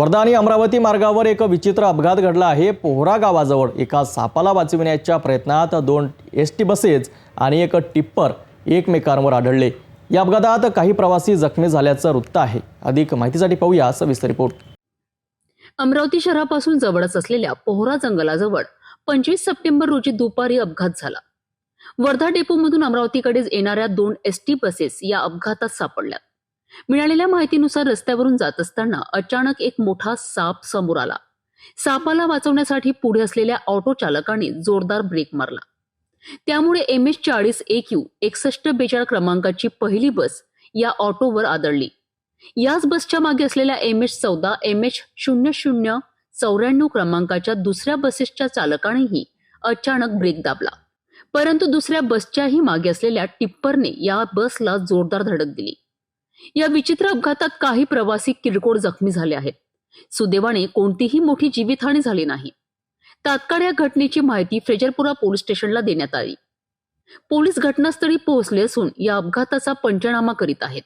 वर्धा आणि अमरावती मार्गावर एक विचित्र अपघात घडला आहे. पोहरा गावाजवळ एका सापाला वाचविण्याच्या प्रयत्नात दोन एस टी बसेस आणि एक टिप्पर एकमेकांवर आढळले. या अपघातात काही प्रवासी जखमी झाल्याचं वृत्त आहे. अधिक माहितीसाठी पाहूया सविस्तर रिपोर्ट. अमरावती शहरापासून जवळच असलेल्या पोहरा जंगलाजवळ पंचवीस सप्टेंबर रोजी दुपारी अपघात झाला. वर्धा डेपोमधून अमरावतीकडे येणाऱ्या दोन एस टी बसेस या अपघातात सापडल्या. मिळालेल्या माहितीनुसार रस्त्यावरून जात असताना अचानक एक मोठा साप समोर आला. सापाला वाचवण्यासाठी पुढे असलेल्या ऑटो चालकाने जोरदार ब्रेक मारला. त्यामुळे एम एच चाळीस एक यू एकसष्ट बेचाळ क्रमांकाची पहिली बस या ऑटोवर आदळली. याच बसच्या मागे असलेल्या एम एच चौदा एम एच शून्य शून्य चौऱ्याण्णव क्रमांकाच्या दुसऱ्या बसेसच्या चालकानेही अचानक ब्रेक दाबला. परंतु दुसऱ्या बसच्याही मागे असलेल्या टिप्परने या बसला जोरदार धडक दिली. या विचित्र अपघातात काही प्रवासी किरकोळ जखमी झाले आहेत. सुदैवाने कोणतीही मोठी जीवितहानी झाली नाही. तात्काळ या घटनेची माहिती फ्रेजरपुरा पोलीस स्टेशनला देण्यात आली. पोलीस घटनास्थळी पोहोचले असून या अपघाताचा पंचनामा करीत आहेत.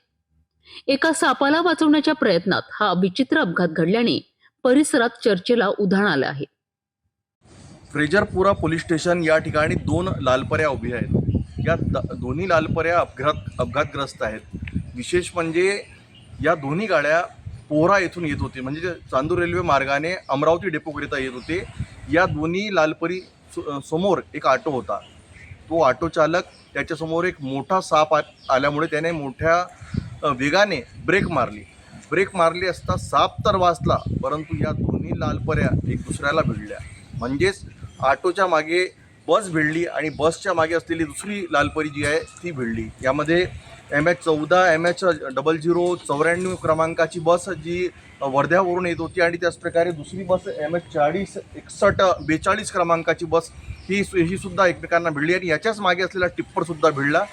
एका सापाला वाचवण्याच्या प्रयत्नात हा विचित्र अपघात घडल्याने परिसरात चर्चेला उधाण आलं आहे. फ्रेजरपुरा पोलीस स्टेशन या ठिकाणी दोन लालपऱ्या उभी आहेत. या दोन्ही लालपऱ्या अपघात अपघातग्रस्त आहेत. विशेष म्हणजे या दोन्ही गाड्या पोहरा येथून येत होते. म्हणजे चांदूर रेल्वे मार्गाने अमरावती डेपोकरिता येत होते. या दोन्ही लालपरी समोर एक ऑटो होता. तो ऑटो चालक त्याच्यासमोर एक मोठा साप आ आल्यामुळे त्याने मोठ्या वेगाने ब्रेक मारली. ब्रेक मारली असता साप तर वाचला परंतु या दोन्ही लालपऱ्या एक दुसऱ्याला भिडल्या. म्हणजेच ऑटोच्या मागे बस भिडली आणि बसच्या मागे असलेली दुसरी लालपरी जी आहे ती भिडली. यामध्ये एम एच चौदा एम एच डबल झिरो चौऱ्याण्णव क्रमांकाची बस जी वर्ध्यावरून येत होती आणि त्याचप्रकारे दुसरी बस एम एच चाळीस एकसष्ट बेचाळीस क्रमांकाची बस ही ही सुद्धा एकमेकांना भिडली आणि याच्याच मागे असलेला टिप्परसुद्धा भिडला.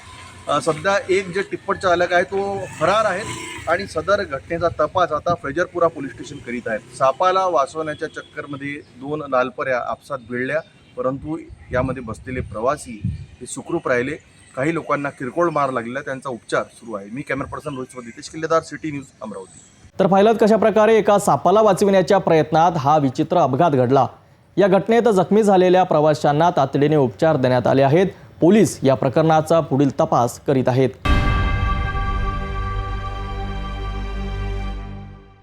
सध्या एक जे टिप्पट चालक आहे तो फरार आहेत आणि सदर घटनेचा तपास आता फ्रेजरपुरा पोलीस स्टेशन करीत आहेत. सापाला वाचवण्याच्या चक्करमध्ये दोन लालपऱ्या आपसात भिडल्या परंतु यामध्ये बसलेले प्रवासी हे सुखरूप राहिले. काही लोकांना किरकोळ मार लागलेला त्यांचा उपचार सुरू आहे. मी camera person Rohit Nitesh Killedar city news Amravati. तर पाहिलं कशा प्रकारे एका सापाला वाचविण्याच्या प्रयत्नात हा विचित्र अपघात घडला. या घटनेत जखमी झालेल्या प्रवाशांना तातडीने उपचार देण्यात आले आहेत. पोलीस या प्रकरणाचा पुढील तपास करीत आहेत.